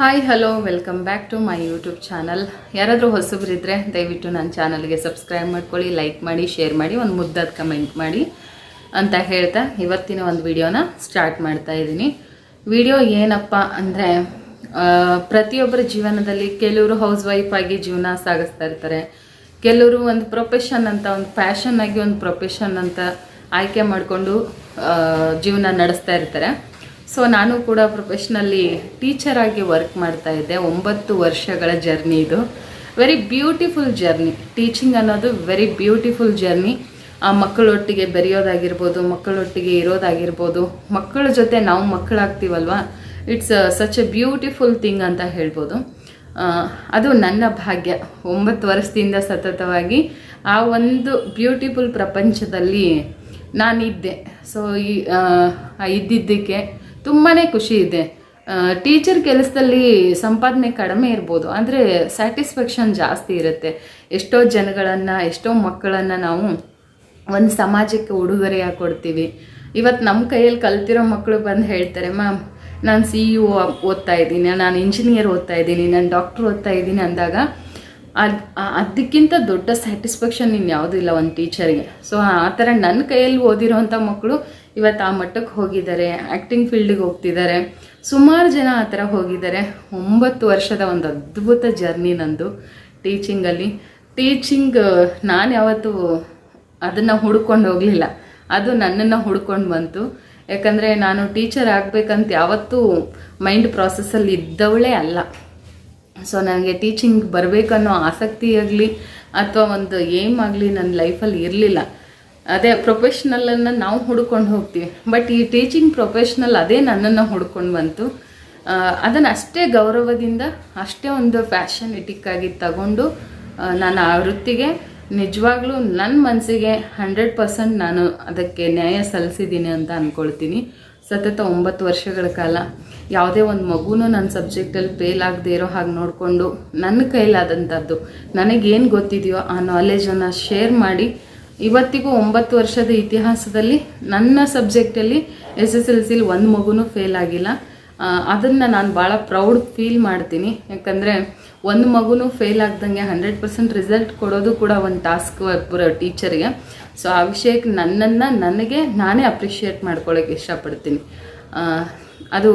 Hi hello welcome back to my YouTube channel ಯಾರಾದರೂ ಹೊಸಬ್ರಿದ್ರೆ ದಯವಿಟ್ಟು ನನ್ನ ಚಾನಲ್ಗೆ ಸಬ್ಸ್ಕ್ರೈಬ್ ಮಾಡ್ಕೊಳ್ಳಿ ಲೈಕ್ ಮಾಡಿ ಶೇರ್ ಮಾಡಿ, ಒಂದು ಮುದ್ದಾದ ಕಮೆಂಟ್ ಮಾಡಿ ಅಂತ ಹೇಳ್ತಾ ಇವತ್ತಿನ ಒಂದು ವಿಡಿಯೋನ ಸ್ಟಾರ್ಟ್ ಮಾಡ್ತಾ ಇದ್ದೀನಿ. ವಿಡಿಯೋ ಏನಪ್ಪ ಅಂದರೆ ಪ್ರತಿಯೊಬ್ಬರ ಜೀವನದಲ್ಲಿ ಕೆಲವರು ಹೌಸ್ ವೈಫ್ ಆಗಿ ಜೀವನ ಸಾಗಿಸ್ತಾ ಇರ್ತಾರೆ. ಕೆಲವರು ಒಂದು ಪ್ರೊಫೆಷನ್ ಅಂತ, ಒಂದು ಫ್ಯಾಷನ್ ಆಗಿ ಒಂದು ಪ್ರೊಫೆಷನ್ ಅಂತ ಆಯ್ಕೆ ಮಾಡಿಕೊಂಡು ಜೀವನ ನಡೆಸ್ತಾ ಇರ್ತಾರೆ. ಸೊ ನಾನು ಕೂಡ ಪ್ರೊಫೆಷ್ನಲ್ಲಿ ಟೀಚರ್ ಆಗಿ ವರ್ಕ್ ಮಾಡ್ತಾ ಇದ್ದೆ. ಒಂಬತ್ತು ವರ್ಷಗಳ ಜರ್ನಿ ಇದು. ವೆರಿ ಬ್ಯೂಟಿಫುಲ್ ಜರ್ನಿ ಟೀಚಿಂಗ್ ಅನ್ನೋದು ವೆರಿ ಬ್ಯೂಟಿಫುಲ್ ಜರ್ನಿ ಆ ಮಕ್ಕಳೊಟ್ಟಿಗೆ ಬೆರೆಯೋದಾಗಿರ್ಬೋದು, ಮಕ್ಕಳೊಟ್ಟಿಗೆ ಇರೋದಾಗಿರ್ಬೋದು, ಮಕ್ಕಳ ಜೊತೆ ನಾವು ಮಕ್ಕಳಾಗ್ತೀವಲ್ವ? It's such a beautiful thing ಅಂತ ಹೇಳ್ಬೋದು. ಅದು ನನ್ನ ಭಾಗ್ಯ. ಒಂಬತ್ತು ವರ್ಷದಿಂದ ಸತತವಾಗಿ ಆ ಒಂದು ಬ್ಯೂಟಿಫುಲ್ ಪ್ರಪಂಚದಲ್ಲಿ ನಾನಿದ್ದೆ. ಸೊ ಈ ಇದ್ದಿದ್ದಕ್ಕೆ ತುಂಬಾ ಖುಷಿ ಇದೆ. ಟೀಚರ್ ಕೆಲಸದಲ್ಲಿ ಸಂಪಾದನೆ ಕಡಿಮೆ ಇರ್ಬೋದು ಅಂದರೆ ಸ್ಯಾಟಿಸ್ಫ್ಯಾಕ್ಷನ್ ಜಾಸ್ತಿ ಇರುತ್ತೆ. ಎಷ್ಟೋ ಜನಗಳನ್ನು, ಎಷ್ಟೋ ಮಕ್ಕಳನ್ನು ನಾವು ಒಂದು ಸಮಾಜಕ್ಕೆ ಉಡುಗೊರೆಯಾಗಿ ಕೊಡ್ತೀವಿ. ಇವತ್ತು ನಮ್ಮ ಕೈಯಲ್ಲಿ ಕಲ್ತಿರೋ ಮಕ್ಕಳು ಬಂದು ಹೇಳ್ತಾರೆ, ಮ್ಯಾಮ್, ನಾನು ಸಿ ಇ ಓದ್ತಾ ಇದ್ದೀನಿ, ನಾನು ಇಂಜಿನಿಯರ್ ಓದ್ತಾ ಇದ್ದೀನಿ, ನಾನು ಡಾಕ್ಟ್ರ್ ಓದ್ತಾ ಇದ್ದೀನಿ ಅಂದಾಗ, ಅದು ಅದಕ್ಕಿಂತ ದೊಡ್ಡ ಸ್ಯಾಟಿಸ್ಫ್ಯಾಕ್ಷನ್ ಇನ್ಯಾವುದೂ ಇಲ್ಲ ಒಂದು ಟೀಚರ್ಗೆ ಸೊ ಆ ಥರ ನನ್ನ ಕೈಯಲ್ಲಿ ಓದಿರೋವಂಥ ಮಕ್ಕಳು ಇವತ್ತು ಆ ಮಟ್ಟಕ್ಕೆ ಹೋಗಿದ್ದಾರೆ ಆ್ಯಕ್ಟಿಂಗ್ ಫೀಲ್ಡಿಗೆ ಹೋಗ್ತಿದ್ದಾರೆ. ಸುಮಾರು ಜನ ಆ ಥರ ಹೋಗಿದ್ದಾರೆ. ಒಂಬತ್ತು ವರ್ಷದ ಒಂದು ಅದ್ಭುತ ಜರ್ನಿ ನಂದು ಟೀಚಿಂಗಲ್ಲಿ ಟೀಚಿಂಗ್ ನಾನು ಯಾವತ್ತೂ ಅದನ್ನು ಹುಡ್ಕೊಂಡು ಹೋಗಲಿಲ್ಲ. ಅದು ನನ್ನನ್ನು ಹುಡ್ಕೊಂಡು ಬಂತು. ಯಾಕಂದರೆ ನಾನು ಟೀಚರ್ ಆಗಬೇಕಂತ ಯಾವತ್ತೂ ಮೈಂಡ್ ಪ್ರಾಸೆಸ್ಸಲ್ಲಿ ಇದ್ದವಳೇ ಅಲ್ಲ. ಸೊ ನನಗೆ ಟೀಚಿಂಗ್ ಬರಬೇಕನ್ನೋ ಆಸಕ್ತಿ ಆಗಲಿ, ಅಥವಾ ಒಂದು ಏಮ್ ಆಗಲಿ ನನ್ನ ಲೈಫಲ್ಲಿ ಇರಲಿಲ್ಲ. ಅದೇ ಪ್ರೊಫೆಷ್ನಲನ್ನು ನಾವು ಹುಡ್ಕೊಂಡು ಹೋಗ್ತೀವಿ. ಬಟ್ ಈ ಟೀಚಿಂಗ್ ಪ್ರೊಫೆಷ್ನಲ್ ಅದೇ ನನ್ನನ್ನು ಹುಡ್ಕೊಂಡು ಬಂತು. ಅದನ್ನು ಅಷ್ಟೇ ಗೌರವದಿಂದ, ಅಷ್ಟೇ ಒಂದು ಫ್ಯಾಷನ್ ಇಟಿಕ್ಕಾಗಿ ತಗೊಂಡು ನಾನು ಆ ವೃತ್ತಿಗೆ ನಿಜವಾಗ್ಲೂ ನನ್ನ ಮನಸ್ಸಿಗೆ ಹಂಡ್ರೆಡ್ ಪರ್ಸೆಂಟ್ ನಾನು ಅದಕ್ಕೆ ನ್ಯಾಯ ಸಲ್ಲಿಸಿದ್ದೀನಿ ಅಂತ ಅಂದ್ಕೊಳ್ತೀನಿ ಸತತ ಒಂಬತ್ತು ವರ್ಷಗಳ ಕಾಲ ಯಾವುದೇ ಒಂದು ಮಗುನೂ ನನ್ನ ಸಬ್ಜೆಕ್ಟಲ್ಲಿ ಫೇಲ್ ಆಗದೆ ಇರೋ ಹಾಗೆ ನೋಡಿಕೊಂಡು ನನ್ನ ಕೈಲಾದಂಥದ್ದು ನನಗೇನು ಗೊತ್ತಿದೆಯೋ ಆ ನಾಲೆಜನ್ನು ಶೇರ್ ಮಾಡಿ ಇವತ್ತಿಗೂ ಒಂಬತ್ತು ವರ್ಷದ ಇತಿಹಾಸದಲ್ಲಿ ನನ್ನ ಸಬ್ಜೆಕ್ಟಲ್ಲಿ ಎಸ್ ಎಸ್ ಎಲ್ ಸಿಲಿ ಒಂದು ಮಗುನೂ ಫೇಲ್ ಆಗಿಲ್ಲ. ಅದನ್ನು ನಾನು ಭಾಳ ಪ್ರೌಡ್ ಫೀಲ್ ಮಾಡ್ತೀನಿ. ಯಾಕಂದರೆ ಒಂದು ಮಗುನೂ ಫೇಲ್ ಆಗ್ದಂಗೆ ಹಂಡ್ರೆಡ್ ಪರ್ಸೆಂಟ್ ರಿಸಲ್ಟ್ ಕೊಡೋದು ಕೂಡ ಒಂದು ಟಾಸ್ಕ್ ಟೀಚರ್ಗೆ ಸೊ ಆ ವಿಷಯಕ್ಕೆ ನನ್ನನ್ನು ನನಗೆ ನಾನೇ ಅಪ್ರಿಷಿಯೇಟ್ ಮಾಡ್ಕೊಳ್ಳೋಕೆ ಇಷ್ಟಪಡ್ತೀನಿ. ಅದು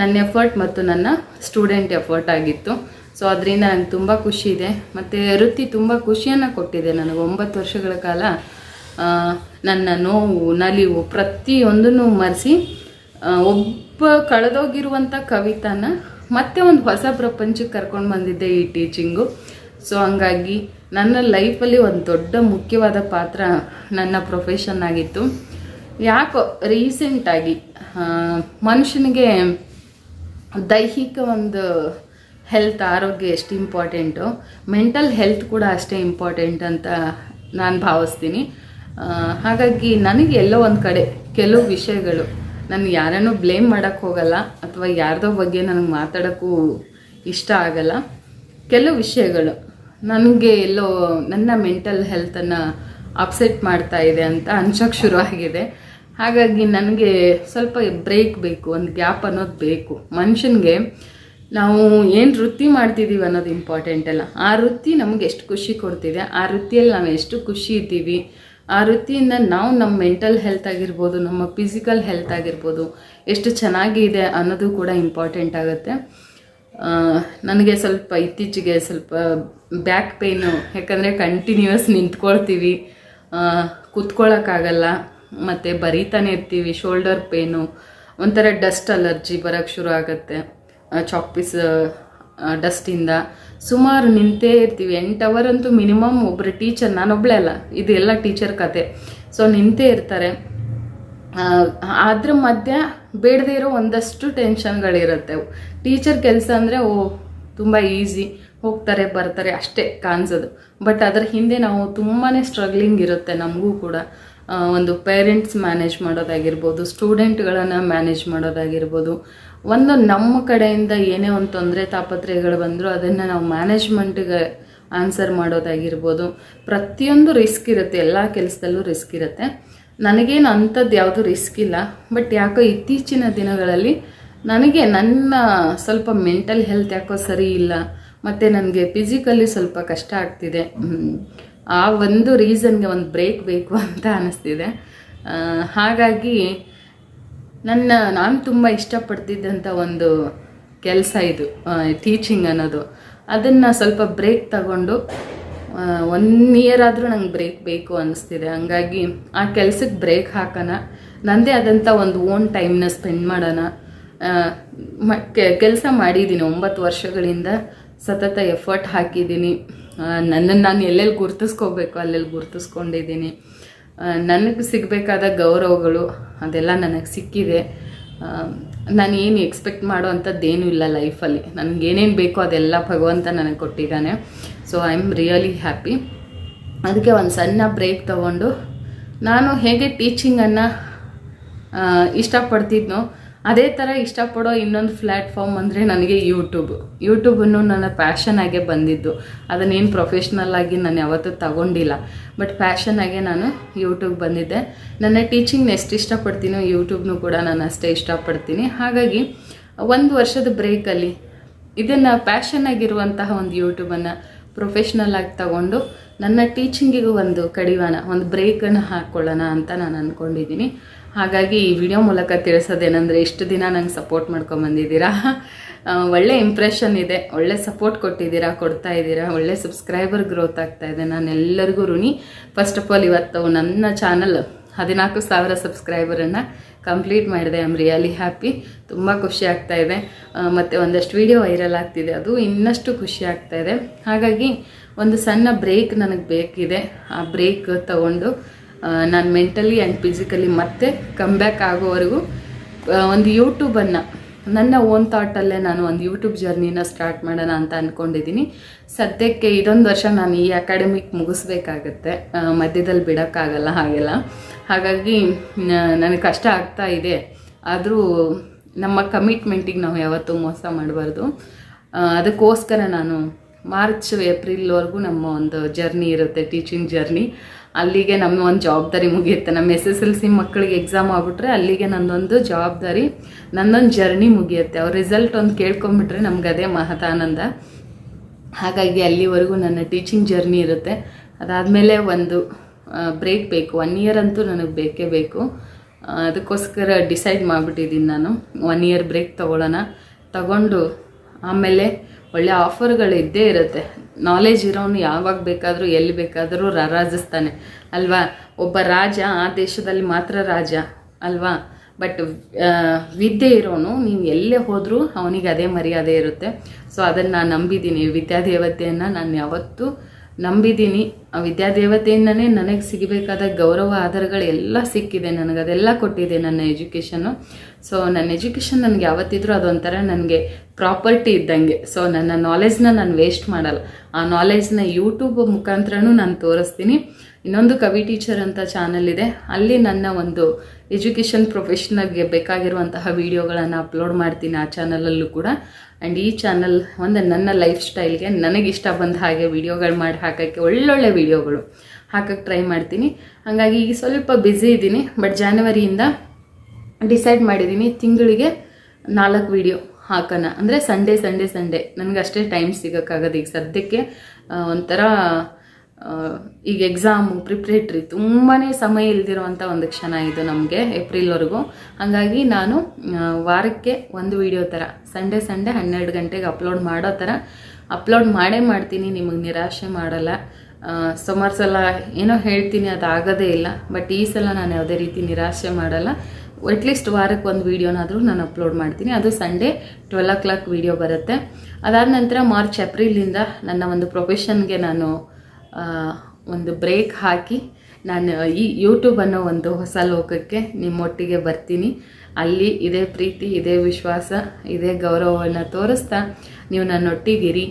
ನನ್ನ ಎಫರ್ಟ್ ಮತ್ತು ನನ್ನ ಸ್ಟೂಡೆಂಟ್ ಎಫರ್ಟ್ ಆಗಿತ್ತು. ಸೊ ಅದರಿಂದ ನಂಗೆ ತುಂಬ ಖುಷಿ ಇದೆ. ಮತ್ತು ವೃತ್ತಿ ತುಂಬ ಖುಷಿಯನ್ನು ಕೊಟ್ಟಿದೆ ನನಗೆ. ಒಂಬತ್ತು ವರ್ಷಗಳ ಕಾಲ ನನ್ನ ನೋವು, ನಲಿವು ಪ್ರತಿಯೊಂದನ್ನು ಮರೆಸಿ ಒಬ್ಬ ಕಳೆದೋಗಿರುವಂಥ ಕವಿತಾನ ಮತ್ತೆ ಒಂದು ಹೊಸ ಪ್ರಪಂಚಕ್ಕೆ ಕರ್ಕೊಂಡು ಬಂದಿದ್ದೆ ಈ ಟೀಚಿಂಗು. ಸೊ ಹಂಗಾಗಿ ನನ್ನ ಲೈಫಲ್ಲಿ ಒಂದು ದೊಡ್ಡ ಮುಖ್ಯವಾದ ಪಾತ್ರ ನನ್ನ ಪ್ರೊಫೆಷನ್ ಆಗಿತ್ತು. ಯಾಕೋ ರೀಸೆಂಟಾಗಿ ಮನುಷ್ಯನಿಗೆ ದೈಹಿಕ ಒಂದು ಹೆಲ್ತ್ ಆರೋಗ್ಯ ಎಷ್ಟು ಇಂಪಾರ್ಟೆಂಟು ಮೆಂಟಲ್ ಹೆಲ್ತ್ ಕೂಡ ಅಷ್ಟೇ ಇಂಪಾರ್ಟೆಂಟ್ ಅಂತ ನಾನು ಭಾವಿಸ್ತೀನಿ. ಹಾಗಾಗಿ ನನಗೆ ಎಲ್ಲೋ ಒಂದು ಕಡೆ ಕೆಲವು ವಿಷಯಗಳು ನಾನು ಯಾರನ್ನೂ ಬ್ಲೇಮ್ ಮಾಡೋಕ್ಕೆ ಹೋಗಲ್ಲ ಅಥವಾ ಯಾರ್ದೋ ಬಗ್ಗೆ ನನಗೆ ಮಾತಾಡೋಕ್ಕೂ ಇಷ್ಟ ಆಗಲ್ಲ. ಕೆಲವು ವಿಷಯಗಳು ನನಗೆ ಎಲ್ಲೋ ನನ್ನ ಮೆಂಟಲ್ ಹೆಲ್ತನ್ನು ಅಪ್ಸೆಟ್ ಮಾಡ್ತಾ ಇದೆ ಅಂತ ಅನ್ಸೋಕ್ಕೆ ಶುರು ಆಗಿದೆ. ಹಾಗಾಗಿ ನನಗೆ ಸ್ವಲ್ಪ ಬ್ರೇಕ್ ಬೇಕು, ಒಂದು ಗ್ಯಾಪ್ ಅನ್ನೋದು ಬೇಕು. ಮನುಷ್ಯನಿಗೆ ನಾವು ಏನು ವೃತ್ತಿ ಮಾಡ್ತಿದ್ದೀವಿ ಅನ್ನೋದು ಇಂಪಾರ್ಟೆಂಟ್ ಅಲ್ಲ. ಆ ವೃತ್ತಿ ನಮಗೆ ಎಷ್ಟು ಖುಷಿ ಕೊಡ್ತಿದೆ, ಆ ವೃತ್ತಿಯಲ್ಲಿ ನಾವು ಎಷ್ಟು ಖುಷಿ ಇದ್ದೀವಿ, ಆ ವೃತ್ತಿಯಿಂದ ನಾವು ನಮ್ಮ ಮೆಂಟಲ್ ಹೆಲ್ತ್ ಆಗಿರ್ಬೋದು, ನಮ್ಮ ಫಿಸಿಕಲ್ ಹೆಲ್ತ್ ಆಗಿರ್ಬೋದು, ಎಷ್ಟು ಚೆನ್ನಾಗಿದೆ ಅನ್ನೋದು ಕೂಡ ಇಂಪಾರ್ಟೆಂಟ್ ಆಗುತ್ತೆ. ನನಗೆ ಸ್ವಲ್ಪ ಇತ್ತೀಚೆಗೆ ಸ್ವಲ್ಪ ಬ್ಯಾಕ್ ಪೇಯ್ನು ಯಾಕಂದರೆ ಕಂಟಿನ್ಯೂಸ್ ನಿಂತ್ಕೊಳ್ತೀವಿ ಕುತ್ಕೊಳ್ಳೋಕ್ಕಾಗಲ್ಲ ಮತ್ತು ಬರೀತಾನೆ ಇರ್ತೀವಿ ಶೋಲ್ಡರ್ ಪೇನು ಒಂಥರ ಡಸ್ಟ್ ಅಲರ್ಜಿ ಬರೋಕ್ಕೆ ಶುರು ಆಗುತ್ತೆ. ಚಾಕ್ಪೀಸ್ ಡಸ್ಟಿಂದ ಸುಮಾರು ನಿಂತೇ ಇರ್ತೀವಿ. ಎಂಟು ಅವರ್ ಅಂತೂ ಮಿನಿಮಮ್ ಒಬ್ಬರು ಟೀಚರ್ ನಾನೊಬ್ಬಳೇ ಅಲ್ಲ, ಇದು ಎಲ್ಲ ಟೀಚರ್ ಕತೆ. ಸೊ ನಿಂತೇ ಇರ್ತಾರೆ. ಅದ್ರ ಮಧ್ಯ ಬೇಡದೇ ಇರೋ ಒಂದಷ್ಟು ಟೆನ್ಷನ್ಗಳಿರುತ್ತೆ ಟೀಚರ್ ಕೆಲಸ ಅಂದರೆ, ಓ, ತುಂಬ ಈಸಿ ಹೋಗ್ತಾರೆ, ಬರ್ತಾರೆ, ಅಷ್ಟೇ ಕಾಣಿಸೋದು. ಬಟ್ ಅದರ ಹಿಂದೆ ನಾವು ತುಂಬಾ ಸ್ಟ್ರಗ್ಲಿಂಗ್ ಇರುತ್ತೆ ನಮಗೂ ಕೂಡ. ಒಂದು ಪೇರೆಂಟ್ಸ್ ಮ್ಯಾನೇಜ್ ಮಾಡೋದಾಗಿರ್ಬೋದು ಸ್ಟೂಡೆಂಟ್ಗಳನ್ನು ಮ್ಯಾನೇಜ್ ಮಾಡೋದಾಗಿರ್ಬೋದು. ಒಂದು ನಮ್ಮ ಕಡೆಯಿಂದ ಏನೇ ಒಂದು ತೊಂದರೆ ತಾಪತ್ರಯಗಳು ಬಂದರೂ ಅದನ್ನು ನಾವು ಮ್ಯಾನೇಜ್ಮೆಂಟ್ಗೆ ಆನ್ಸರ್ ಮಾಡೋದಾಗಿರ್ಬೋದು. ಪ್ರತಿಯೊಂದು ರಿಸ್ಕ್ ಇರುತ್ತೆ, ಎಲ್ಲ ಕೆಲಸದಲ್ಲೂ ರಿಸ್ಕ್ ಇರುತ್ತೆ. ನನಗೇನು ಅಂಥದ್ದು ಯಾವುದು ರಿಸ್ಕ್ ಇಲ್ಲ ಬಟ್ ಯಾಕೋ ಇತ್ತೀಚಿನ ದಿನಗಳಲ್ಲಿ ನನಗೆ ನನ್ನ ಸ್ವಲ್ಪ ಮೆಂಟಲ್ ಹೆಲ್ತ್ ಯಾಕೋ ಸರಿ ಇಲ್ಲ, ಮತ್ತು ನನಗೆ ಫಿಸಿಕಲಿ ಸ್ವಲ್ಪ ಕಷ್ಟ ಆಗ್ತಿದೆ. ಆ ಒಂದು ರೀಸನ್ಗೆ ಒಂದು ಬ್ರೇಕ್ ಬೇಕು ಅಂತ ಅನ್ನಿಸ್ತಿದೆ ಹಾಗಾಗಿ ನನ್ನ, ನಾನು ತುಂಬ ಇಷ್ಟಪಡ್ತಿದ್ದಂಥ ಒಂದು ಕೆಲಸ ಇದು ಟೀಚಿಂಗ್ ಅನ್ನೋದು. ಅದನ್ನು ಸ್ವಲ್ಪ ಬ್ರೇಕ್ ತಗೊಂಡು ಒನ್ ಇಯರ್ ಆದರೂ ನಂಗೆ ಬ್ರೇಕ್ ಬೇಕು ಅನ್ನಿಸ್ತಿದೆ ಹಂಗಾಗಿ ಆ ಕೆಲಸಕ್ಕೆ ಬ್ರೇಕ್ ಹಾಕೋಣ. ನನ್ನದೇ ಆದಂಥ ಒಂದು ಓನ್ ಟೈಮ್ನ ಸ್ಪೆಂಡ್ ಮಾಡೋಣ. ಕೆಲಸ ಮಾಡಿದ್ದೀನಿ. ಒಂಬತ್ತು ವರ್ಷಗಳಿಂದ ಸತತ ಎಫರ್ಟ್ ಹಾಕಿದ್ದೀನಿ. ನನ್ನನ್ನು ನಾನು ಎಲ್ಲೆಲ್ಲಿ ಗುರ್ತಿಸ್ಕೋಬೇಕು, ಅಲ್ಲೆಲ್ಲಿ ಗುರ್ತಿಸ್ಕೊಂಡಿದ್ದೀನಿ. ನನಗೆ ಸಿಗಬೇಕಾದ ಗೌರವಗಳು ಅದೆಲ್ಲ ನನಗೆ ಸಿಕ್ಕಿದೆ. ನಾನು ಏನು ಎಕ್ಸ್ಪೆಕ್ಟ್ ಮಾಡೋ ಅಂಥದ್ದೇನೂ ಇಲ್ಲ ಲೈಫಲ್ಲಿ ನನಗೇನೇನು ಬೇಕೋ ಅದೆಲ್ಲ ಭಗವಂತ ನನಗೆ ಕೊಟ್ಟಿದ್ದಾನೆ. So I am really happy ಅದಕ್ಕೆ ಒಂದು ಸಣ್ಣ ಬ್ರೇಕ್ ತಗೊಂಡು ನಾನು ಹೇಗೆ ಟೀಚಿಂಗನ್ನು ಇಷ್ಟಪಡ್ತಿದ್ನೋ ಅದೇ ಥರ ಇಷ್ಟಪಡೋ ಇನ್ನೊಂದು ಪ್ಲ್ಯಾಟ್ಫಾರ್ಮ್ ಅಂದರೆ ನನಗೆ ಯೂಟ್ಯೂಬ್ ಯೂಟ್ಯೂಬನ್ನು ನನ್ನ ಪ್ಯಾಷನ್ ಆಗೇ ಬಂದಿದ್ದು. ಅದನ್ನೇನು ಪ್ರೊಫೆಷ್ನಲ್ ಆಗಿ ನಾನು ಯಾವತ್ತೂ ತಗೊಂಡಿಲ್ಲ. ಬಟ್ ಪ್ಯಾಷನ್ ಆಗೇ ನಾನು ಯೂಟ್ಯೂಬ್ ಬಂದಿದ್ದೆ. ನನ್ನ ಟೀಚಿಂಗ್ನ ಎಷ್ಟು ಇಷ್ಟಪಡ್ತೀನೋ ಯೂಟ್ಯೂಬ್ನು ಕೂಡ ನಾನು ಅಷ್ಟೇ ಇಷ್ಟಪಡ್ತೀನಿ. ಹಾಗಾಗಿ ಒಂದು ವರ್ಷದ ಬ್ರೇಕಲ್ಲಿ ಇದನ್ನು ಪ್ಯಾಷನ್ ಆಗಿರುವಂತಹ ಒಂದು ಯೂಟ್ಯೂಬನ್ನು ಪ್ರೊಫೆಷ್ನಲ್ ಆಗಿ ತಗೊಂಡು ನನ್ನ ಟೀಚಿಂಗಿಗೂ ಒಂದು ಕಡಿವಾಣ, ಒಂದು ಬ್ರೇಕನ್ನು ಹಾಕ್ಕೊಳ್ಳೋಣ ಅಂತ ನಾನು ಅಂದ್ಕೊಂಡಿದ್ದೀನಿ ಹಾಗಾಗಿ ಈ ವಿಡಿಯೋ ಮೂಲಕ ತಿಳಿಸೋದೇನೆಂದರೆ, ಇಷ್ಟು ದಿನ ನಂಗೆ ಸಪೋರ್ಟ್ ಮಾಡ್ಕೊಂಬಂದಿದ್ದೀರಾ ಒಳ್ಳೆ ಇಂಪ್ರೆಷನ್ ಇದೆ, ಒಳ್ಳೆ ಸಪೋರ್ಟ್ ಕೊಟ್ಟಿದ್ದೀರಾ, ಕೊಡ್ತಾ ಇದ್ದೀರಾ? ಒಳ್ಳೆ ಸಬ್ಸ್ಕ್ರೈಬರ್ ಗ್ರೋತ್ ಆಗ್ತಾ ಇದೆ. ನಾನು ಎಲ್ಲರಿಗೂ ಋಣಿ. ಫಸ್ಟ್ ಆಫ್ ಆಲ್ ಇವತ್ತು ನನ್ನ ಚಾನಲ್ ಹದಿನಾಲ್ಕು ಸಾವಿರ ಸಬ್ಸ್ಕ್ರೈಬರನ್ನು ಕಂಪ್ಲೀಟ್ ಮಾಡಿದೆ ಐ ಆಮ್ ರಿಯಲಿ ಹ್ಯಾಪಿ. ತುಂಬ ಖುಷಿ ಆಗ್ತಾ ಇದೆ. ಮತ್ತು ಒಂದಷ್ಟು ವಿಡಿಯೋ ವೈರಲ್ ಆಗ್ತಿದೆ. ಅದು ಇನ್ನಷ್ಟು ಖುಷಿ ಆಗ್ತಾ ಇದೆ. ಹಾಗಾಗಿ ಒಂದು ಸಣ್ಣ ಬ್ರೇಕ್ ನನಗೆ ಬೇಕಿದೆ. ಆ ಬ್ರೇಕ್ ತಗೊಂಡು ನಾನು ಮೆಂಟಲಿ ಆ್ಯಂಡ್ ಫಿಸಿಕಲಿ ಮತ್ತೆ ಕಮ್ ಬ್ಯಾಕ್ ಆಗೋವರೆಗೂ ಒಂದು ಯೂಟ್ಯೂಬನ್ನು ನನ್ನ ಓನ್ ಥಾಟಲ್ಲೇ ನಾನು ಒಂದು ಯೂಟ್ಯೂಬ್ ಜರ್ನಿನ ಸ್ಟಾರ್ಟ್ ಮಾಡೋಣ ಅಂತ ಅಂದ್ಕೊಂಡಿದ್ದೀನಿ ಸದ್ಯಕ್ಕೆ ಇದೊಂದು ವರ್ಷ ನಾನು ಈ ಅಕಾಡೆಮಿಕ್ ಮುಗಿಸ್ಬೇಕಾಗತ್ತೆ. ಮಧ್ಯದಲ್ಲಿ ಬಿಡೋಕ್ಕಾಗಲ್ಲ ಹಾಗೆಲ್ಲ. ಹಾಗಾಗಿ ನನಗೆ ಕಷ್ಟ ಆಗ್ತಾ ಇದೆ. ಆದರೂ ನಮ್ಮ ಕಮಿಟ್ಮೆಂಟಿಗೆ ನಾವು ಯಾವತ್ತೂ ಮೋಸ ಮಾಡಬಾರ್ದು. ಅದಕ್ಕೋಸ್ಕರ ನಾನು ಮಾರ್ಚ್ ಏಪ್ರಿಲ್ವರೆಗೂ ನಮ್ಮ ಒಂದು ಜರ್ನಿ ಇರುತ್ತೆ ಟೀಚಿಂಗ್ ಜರ್ನಿ ಅಲ್ಲಿಗೆ ನಮ್ಮ ಒಂದು ಜವಾಬ್ದಾರಿ ಮುಗಿಯುತ್ತೆ. ನಮ್ಮ ಎಸ್ ಎಸ್ ಎಲ್ ಸಿ ಮಕ್ಕಳಿಗೆ ಎಕ್ಸಾಮ್ ಆಗ್ಬಿಟ್ರೆ ಅಲ್ಲಿಗೆ ನನ್ನೊಂದು ಜವಾಬ್ದಾರಿ ನನ್ನೊಂದು ಜರ್ನಿ ಮುಗಿಯುತ್ತೆ. ಅವ್ರ ರಿಸಲ್ಟ್ ಒಂದು ಕೇಳ್ಕೊಂಬಿಟ್ರೆ ನಮ್ಗೆ ಅದೇ ಮಹತಾನಂದ ಹಾಗಾಗಿ ಅಲ್ಲಿವರೆಗೂ ನನ್ನ ಟೀಚಿಂಗ್ ಜರ್ನಿ ಇರುತ್ತೆ. ಅದಾದಮೇಲೆ ಒಂದು ಬ್ರೇಕ್ ಬೇಕು. ಒನ್ ಇಯರ್ ಅಂತೂ ನನಗೆ ಬೇಕೇ. ಬೇಕು ಅದಕ್ಕೋಸ್ಕರ ಡಿಸೈಡ್ ಮಾಡಿಬಿಟ್ಟಿದ್ದೀನಿ ನಾನು. ಒನ್ ಇಯರ್ ಬ್ರೇಕ್ ತೊಗೊಳ್ಳೋಣ. ತಗೊಂಡು ಆಮೇಲೆ ಒಳ್ಳೆ ಆಫರ್ಗಳು ಇದ್ದೇ ಇರುತ್ತೆ. ನಾಲೆಜ್ ಇರೋನು ಯಾವಾಗ ಬೇಕಾದರೂ, ಎಲ್ಲಿ ಬೇಕಾದರೂ ರಾರಾಜಿಸ್ತಾನೆ. ಅಲ್ವಾ? ಒಬ್ಬ ರಾಜ ಆ ದೇಶದಲ್ಲಿ ಮಾತ್ರ ರಾಜ, ಅಲ್ವಾ? ಬಟ್ ವಿದ್ಯೆ ಇರೋನು, ನೀವು ಎಲ್ಲೇ ಹೋದರೂ ಅವನಿಗೆ ಅದೇ ಮರ್ಯಾದೆ ಇರುತ್ತೆ. ಸೊ ಅದನ್ನು ನಾನು ನಂಬಿದ್ದೀನಿ. ವಿದ್ಯಾದೇವತೆಯನ್ನು ನಾನು ಯಾವತ್ತೂ ನಂಬಿದ್ದೀನಿ. ಆ ವಿದ್ಯಾದೇವತೆಯಿಂದನೇ ನನಗೆ ಸಿಗಬೇಕಾದ ಗೌರವ ಆಧಾರಗಳೆಲ್ಲ ಸಿಕ್ಕಿದೆ ನನಗೆ. ಅದೆಲ್ಲ ಕೊಟ್ಟಿದೆ ನನ್ನ ಎಜುಕೇಷನ್ನು ಸೊ ನನ್ನ ಎಜುಕೇಷನ್ ನನಗೆ ಯಾವತ್ತಿದ್ರೂ ಅದೊಂಥರ ನನಗೆ ಪ್ರಾಪರ್ಟಿ ಇದ್ದಂಗೆ. ಸೊ ನನ್ನ ನಾಲೆಜ್ನ ನಾನು ವೇಸ್ಟ್ ಮಾಡಲ್ಲ. ಆ ನಾಲೆಜ್ನ ಯೂಟ್ಯೂಬ್ ಮುಖಾಂತರನೂ ನಾನು ತೋರಿಸ್ತೀನಿ. ಇನ್ನೊಂದು ಕವಿ ಟೀಚರ್ ಅಂತ ಚಾನಲ್ ಇದೆ. ಅಲ್ಲಿ ನನ್ನ ಒಂದು ಎಜುಕೇಷನ್ ಪ್ರೊಫೆಷನಲ್ಗೆ ಬೇಕಾಗಿರುವಂತಹ ವಿಡಿಯೋಗಳನ್ನು ಅಪ್ಲೋಡ್ ಮಾಡ್ತೀನಿ ಆ ಚಾನಲಲ್ಲೂ ಕೂಡ. ಆ್ಯಂಡ್ ಈ ಚಾನಲ್ ಒಂದು ನನ್ನ ಲೈಫ್ ಸ್ಟೈಲ್ಗೆ ನನಗೆ ಇಷ್ಟ ಬಂದ ಹಾಗೆ ವಿಡಿಯೋಗಳು ಮಾಡಿ ಹಾಕೋಕ್ಕೆ ಒಳ್ಳೊಳ್ಳೆ ವಿಡಿಯೋಗಳು ಹಾಕಕ್ಕೆ ಟ್ರೈ ಮಾಡ್ತೀನಿ. ಹಾಗಾಗಿ ಈಗ ಸ್ವಲ್ಪ ಬ್ಯುಸಿ ಇದ್ದೀನಿ ಬಟ್ ಜಾನ್ವರಿಯಿಂದ ಡಿಸೈಡ್ ಮಾಡಿದ್ದೀನಿ ತಿಂಗಳಿಗೆ ನಾಲ್ಕು ವಿಡಿಯೋ ಹಾಕೋಣ ಅಂದರೆ ಸಂಡೇ ಸಂಡೇ ಸಂಡೇ ನನಗಷ್ಟೇ ಟೈಮ್ ಸಿಗೋಕ್ಕಾಗೋದು ಈಗ ಸದ್ಯಕ್ಕೆ ಒಂಥರ ಈಗ ಎಕ್ಸಾಮು ಪ್ರಿಪ್ರೇಟ್ರಿ ತುಂಬಾ ಸಮಯ ಇಲ್ದಿರುವಂಥ ಒಂದು ಕ್ಷಣ ಇದು ನಮಗೆ ಏಪ್ರಿಲ್ವರೆಗೂ ಹಾಗಾಗಿ ನಾನು ವಾರಕ್ಕೆ ಒಂದು ವಿಡಿಯೋ ಥರ ಸಂಡೇ ಸಂಡೇ ಹನ್ನೆರಡು ಗಂಟೆಗೆ ಅಪ್ಲೋಡ್ ಮಾಡೋ ಥರ ಅಪ್ಲೋಡ್ ಮಾಡೇ ಮಾಡ್ತೀನಿ, ನಿಮಗೆ ನಿರಾಶೆ ಮಾಡಲ್ಲ. ಸುಮಾರು ಸಲ ಏನೋ ಹೇಳ್ತೀನಿ, ಅದು ಆಗೋದೇ ಇಲ್ಲ. ಬಟ್ ಈ ಸಲ ನಾನು ಯಾವುದೇ ರೀತಿ ನಿರಾಶೆ ಮಾಡಲ್ಲ. ಅಟ್ಲೀಸ್ಟ್ ವಾರಕ್ಕೆ ಒಂದು ವೀಡಿಯೋನಾದರೂ ನಾನು ಅಪ್ಲೋಡ್ ಮಾಡ್ತೀನಿ. ಅದು Sunday twelve o'clock video ಬರುತ್ತೆ. ಅದಾದ ನಂತರ ಮಾರ್ಚ್ ಏಪ್ರಿಲಿಂದ ನನ್ನ ಒಂದು ಪ್ರೊಫೆಷನ್ಗೆ ನಾನು ಒಂದು ಬ್ರೇಕ್ ಹಾಕಿ ನಾನು ಈ ಯೂಟ್ಯೂಬ್ ಅನ್ನೋ ಒಂದು ಹೊಸ ಲೋಕಕ್ಕೆ ನಿಮ್ಮೊಟ್ಟಿಗೆ ಬರ್ತೀನಿ. ಅಲ್ಲಿ ಇದೇ ಪ್ರೀತಿ, ಇದೇ ವಿಶ್ವಾಸ, ಇದೇ ಗೌರವವನ್ನು ತೋರಿಸ್ತಾ ನೀವು ನನ್ನೊಟ್ಟಿಗಿರಿ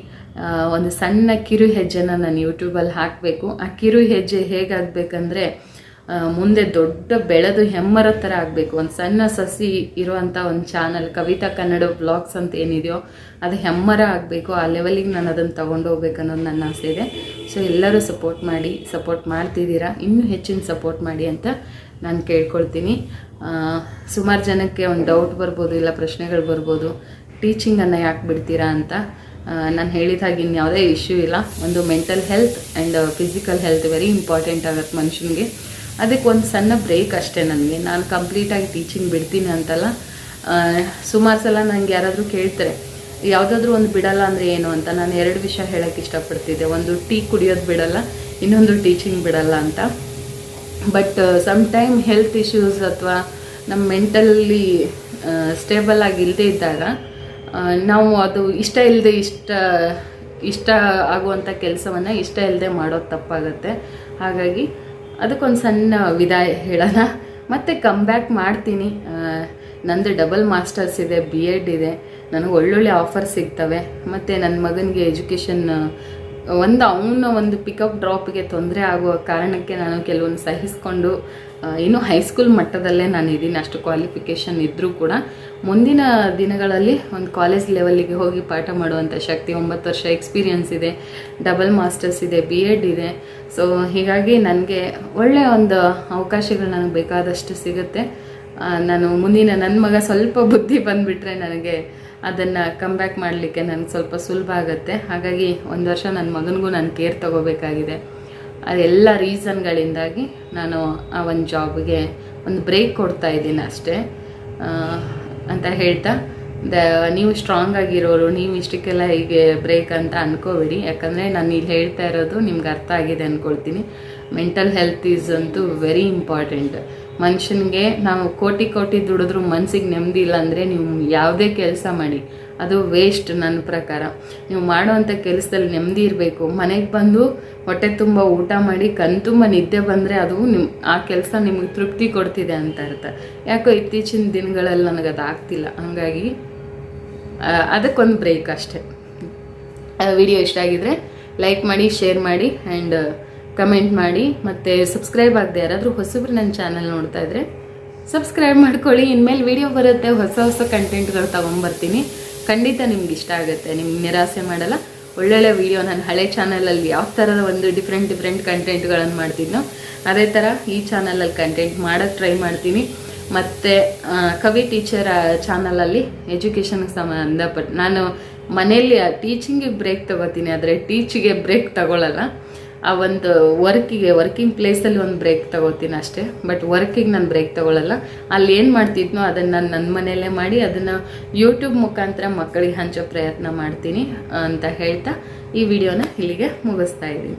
ಒಂದು ಸಣ್ಣ ಕಿರು ಹೆಜ್ಜೆನ ನಾನು ಯೂಟ್ಯೂಬಲ್ಲಿ ಹಾಕಬೇಕು. ಆ ಕಿರು ಹೆಜ್ಜೆ ಹೇಗಾಗಬೇಕಂದ್ರೆ ಮುಂದೆ ದೊಡ್ಡ ಬೆಳೆದು ಹೆಮ್ಮರ ಥರ ಆಗಬೇಕು. ಒಂದು ಸಣ್ಣ ಸಸಿ ಇರುವಂಥ ಒಂದು ಚಾನಲ್ ಕವಿತಾ ಕನ್ನಡ ಬ್ಲಾಗ್ಸ್ ಅಂತ ಏನಿದೆಯೋ, ಅದು ಹೆಮ್ಮರ ಆಗಬೇಕು. ಆ ಲೆವೆಲಿಗೆ ನಾನು ಅದನ್ನು ತೊಗೊಂಡು ಹೋಗ್ಬೇಕು ಅನ್ನೋದು ನನ್ನ ಆಸೆ ಇದೆ. ಸೊ ಎಲ್ಲರೂ ಸಪೋರ್ಟ್ ಮಾಡಿ ಸಪೋರ್ಟ್ ಮಾಡ್ತಿದ್ದೀರಾ? ಇನ್ನೂ ಹೆಚ್ಚಿನ ಸಪೋರ್ಟ್ ಮಾಡಿ ಅಂತ ನಾನು ಕೇಳ್ಕೊಳ್ತೀನಿ. ಸುಮಾರು ಜನಕ್ಕೆ ಒಂದು ಡೌಟ್ ಬರ್ಬೋದು, ಇಲ್ಲ ಪ್ರಶ್ನೆಗಳು ಬರ್ಬೋದು. ಟೀಚಿಂಗನ್ನು ಯಾಕೆ ಬಿಡ್ತೀರಾ ಅಂತ ನಾನು ಹೇಳಿದ ಹಾಗೆ ಇನ್ಯಾವುದೇ ಇಶ್ಯೂ ಇಲ್ಲ. ಒಂದು mental health and physical health very important ಆಗುತ್ತೆ ಮನುಷ್ಯನಿಗೆ. ಅದಕ್ಕೆ ಒಂದು ಸಣ್ಣ ಬ್ರೇಕ್ ಅಷ್ಟೇ ನನಗೆ. ನಾನು ಕಂಪ್ಲೀಟಾಗಿ ಟೀಚಿಂಗ್ ಬಿಡ್ತೀನಿ ಅಂತಲ್ಲ. ಸುಮಾರು ಸಲ ನನಗೆ ಯಾರಾದರೂ ಕೇಳ್ತಾರೆ, ಯಾವುದಾದ್ರೂ ಒಂದು ಬಿಡಲ್ಲ ಅಂದರೆ ಏನು? ಅಂತ. ನಾನು ಎರಡು ವಿಷಯ ಹೇಳೋಕ್ಕೆ ಇಷ್ಟಪಡ್ತಿದ್ದೆ. ಒಂದು ಟೀ ಕುಡಿಯೋದು ಬಿಡಲ್ಲ, ಇನ್ನೊಂದು ಟೀಚಿಂಗ್ ಬಿಡಲ್ಲ ಅಂತ. But some time health issues ಅಥವಾ ನಮ್ಮ ಮೆಂಟಲ್ಲಿ ಸ್ಟೇಬಲ್ ಆಗಿ ಇಲ್ಲದೆ ಇದ್ದಾಗ ನಾವು ಅದು ಇಷ್ಟ ಇಲ್ಲದೆ ಇಷ್ಟ ಇಷ್ಟ ಆಗುವಂಥ ಕೆಲಸವನ್ನು ಇಷ್ಟ ಇಲ್ಲದೆ ಮಾಡೋದು ತಪ್ಪಾಗುತ್ತೆ. ಹಾಗಾಗಿ ಅದಕ್ಕೊಂದು ಸಣ್ಣ ವಿದಾಯ ಹೇಳೋಣ. ಮತ್ತೆ ಕಮ್ ಬ್ಯಾಕ್ ಮಾಡ್ತೀನಿ. ನಂದು ಡಬಲ್ ಮಾಸ್ಟರ್ಸ್ ಇದೆ ಬಿ ಎಡ್ ಇದೆ. ನನಗೆ ಒಳ್ಳೊಳ್ಳೆ ಆಫರ್ ಸಿಗ್ತವೆ. ಮತ್ತು ನನ್ನ ಮಗನಿಗೆ ಎಜುಕೇಷನ್ ಒಂದು ಅವನ ಒಂದು ಪಿಕಪ್ ಡ್ರಾಪ್ಗೆ ತೊಂದರೆ ಆಗುವ ಕಾರಣಕ್ಕೆ ನಾನು ಕೆಲವೊಂದು ಸಹಿಸ್ಕೊಂಡು ಇನ್ನೂ ಹೈಸ್ಕೂಲ್ ಮಟ್ಟದಲ್ಲೇ ನಾನು ಇದ್ದೀನಿ ಅಷ್ಟು ಕ್ವಾಲಿಫಿಕೇಷನ್ ಇದ್ದರೂ ಕೂಡ. ಮುಂದಿನ ದಿನಗಳಲ್ಲಿ ಒಂದು ಕಾಲೇಜ್ ಲೆವೆಲ್ಲಿಗೆ ಹೋಗಿ ಪಾಠ ಮಾಡುವಂಥ ಶಕ್ತಿ, ಒಂಬತ್ತು ವರ್ಷ ಎಕ್ಸ್ಪೀರಿಯನ್ಸ್ ಇದೆ ಡಬಲ್ ಮಾಸ್ಟರ್ಸ್ ಇದೆ ಬಿ ಎಡ್ ಇದೆ. ಸೊ ಹೀಗಾಗಿ ನನಗೆ ಒಳ್ಳೆಯ ಒಂದು ಅವಕಾಶಗಳು ನನಗೆ ಬೇಕಾದಷ್ಟು ಸಿಗುತ್ತೆ. ನಾನು ಮುಂದಿನ ನನ್ನ ಮಗ ಸ್ವಲ್ಪ ಬುದ್ಧಿ ಬಂದುಬಿಟ್ರೆ ನನಗೆ ಅದನ್ನು ಕಮ್ ಬ್ಯಾಕ್ ಮಾಡಲಿಕ್ಕೆ ನನಗೆ ಸ್ವಲ್ಪ ಸುಲಭ ಆಗುತ್ತೆ. ಹಾಗಾಗಿ ಒಂದು ವರ್ಷ ನನ್ನ ಮಗನಿಗೂ ನಾನು ಕೇರ್ ತಗೋಬೇಕಾಗಿದೆ. ಅದೆಲ್ಲ ರೀಸನ್ಗಳಿಂದಾಗಿ ನಾನು ಆ ಒಂದು ಜಾಬ್ಗೆ ಒಂದು ಬ್ರೇಕ್ ಕೊಡ್ತಾ ಇದ್ದೀನಿ ಅಷ್ಟೇ. ಅಂತ ಹೇಳ್ತಾ, ದ, ನೀವು ಸ್ಟ್ರಾಂಗ್ ಆಗಿರೋರು, ನೀವು ಇಷ್ಟಕ್ಕೆಲ್ಲ ಹೀಗೆ ಬ್ರೇಕ್ ಅಂತ ಅನ್ಕೋಬೇಡಿ. ಯಾಕಂದರೆ ನಾನು ಇಲ್ಲಿ ಹೇಳ್ತಾ ಇರೋದು ನಿಮ್ಗೆ ಅರ್ಥ ಆಗಿದೆ ಅಂದ್ಕೊಳ್ತೀನಿ ಮೆಂಟಲ್ ಹೆಲ್ತ್ ಈಸ್ ಅಂತೂ ವೆರಿ ಇಂಪಾರ್ಟೆಂಟ್ ಮನುಷ್ಯನಿಗೆ ನಾವು ಕೋಟಿ ಕೋಟಿ ದುಡಿದ್ರೂ ಮನ್ಸಿಗೆ ನೆಮ್ಮದಿ ಇಲ್ಲ ಅಂದರೆ ನೀವು ಯಾವುದೇ ಕೆಲಸ ಮಾಡಿ, ಅದು ವೇಸ್ಟ್ ನನ್ನ ಪ್ರಕಾರ. ನೀವು ಮಾಡುವಂಥ ಕೆಲಸದಲ್ಲಿ ನೆಮ್ಮದಿ ಇರಬೇಕು. ಮನೆಗೆ ಬಂದು ಹೊಟ್ಟೆ ತುಂಬ ಊಟ ಮಾಡಿ, ಕಣ್ ತುಂಬ ನಿದ್ದೆ ಬಂದರೆ ಅದು ನಿಮ್ಮ ಆ ಕೆಲಸ ನಿಮಗೆ ತೃಪ್ತಿ ಕೊಡ್ತಿದೆ ಅಂತ ಅರ್ಥ. ಯಾಕೋ ಇತ್ತೀಚಿನ ದಿನಗಳಲ್ಲಿ ನನಗೆ ಅದು ಆಗ್ತಿಲ್ಲ. ಹಾಗಾಗಿ ಅದಕ್ಕೊಂದು ಬ್ರೇಕ್ ಅಷ್ಟೇ. ವಿಡಿಯೋ ಇಷ್ಟ ಆಗಿದ್ರೆ ಲೈಕ್ ಮಾಡಿ ಶೇರ್ ಮಾಡಿ ಆ್ಯಂಡ್ ಕಮೆಂಟ್ ಮಾಡಿ ಮತ್ತು ಸಬ್ಸ್ಕ್ರೈಬ್ ಆಗದೆ ಯಾರಾದರೂ ಹೊಸಬ್ರು ನನ್ನ ಚಾನಲ್ ನೋಡ್ತಾ ಇದ್ರೆ ಸಬ್ಸ್ಕ್ರೈಬ್ ಮಾಡ್ಕೊಳ್ಳಿ. ಇನ್ಮೇಲೆ ವಿಡಿಯೋ ಬರುತ್ತೆ. ಹೊಸ ಹೊಸ ಕಂಟೆಂಟ್ಗಳು ತೊಗೊಂಬರ್ತೀನಿ. ಖಂಡಿತ ನಿಮ್ಗೆ ಇಷ್ಟ ಆಗುತ್ತೆ. ನಿಮ್ಗೆ ನಿರಾಸೆ ಮಾಡಲ್ಲ. ಒಳ್ಳೊಳ್ಳೆ ವಿಡಿಯೋ ನಾನು ಹಳೆ ಚಾನಲಲ್ಲಿ ಯಾವ ಥರದ ಒಂದು ಡಿಫ್ರೆಂಟ್ ಡಿಫ್ರೆಂಟ್ ಕಂಟೆಂಟ್ಗಳನ್ನು ಮಾಡ್ತಿದ್ನೋ, ಅದೇ ಥರ ಈ ಚಾನಲಲ್ಲಿ ಕಂಟೆಂಟ್ ಮಾಡೋಕ್ಕೆ ಟ್ರೈ ಮಾಡ್ತೀನಿ. ಮತ್ತು ಕವಿ ಟೀಚರ್ ಚಾನಲಲ್ಲಿ ಎಜುಕೇಷನ್ಗೆ ಸಂಬಂಧಪಟ್ಟು ನಾನು ಮನೆಯಲ್ಲಿ ಟೀಚಿಂಗಿಗೆ ಬ್ರೇಕ್ ತಗೋತೀನಿ. ಆದರೆ ಟೀಚಿಗೆ ಬ್ರೇಕ್ ತಗೊಳ್ಳಲ್ಲ ಆ ಒಂದು ವರ್ಕಿಗೆ ವರ್ಕಿಂಗ್ ಪ್ಲೇಸಲ್ಲಿ ಒಂದು ಬ್ರೇಕ್ ತಗೋತೀನಿ ಅಷ್ಟೇ. ಬಟ್ ವರ್ಕಿಗೆ ನಾನು ಬ್ರೇಕ್ ತಗೊಳ್ಳಲ್ಲ ಅಲ್ಲಿ ಏನು ಮಾಡ್ತಿದ್ನೋ ಅದನ್ನು ನಾನು ನನ್ನ ಮನೆಯಲ್ಲೇ ಮಾಡಿ ಅದನ್ನು ಯೂಟ್ಯೂಬ್ ಮುಖಾಂತರ ಮಕ್ಕಳಿಗೆ ಹಂಚೋ ಪ್ರಯತ್ನ ಮಾಡ್ತೀನಿ ಅಂತ ಹೇಳ್ತಾ ಈ ವಿಡಿಯೋನ ಇಲ್ಲಿಗೆ ಮುಗಿಸ್ತಾ ಇದ್ದೀನಿ.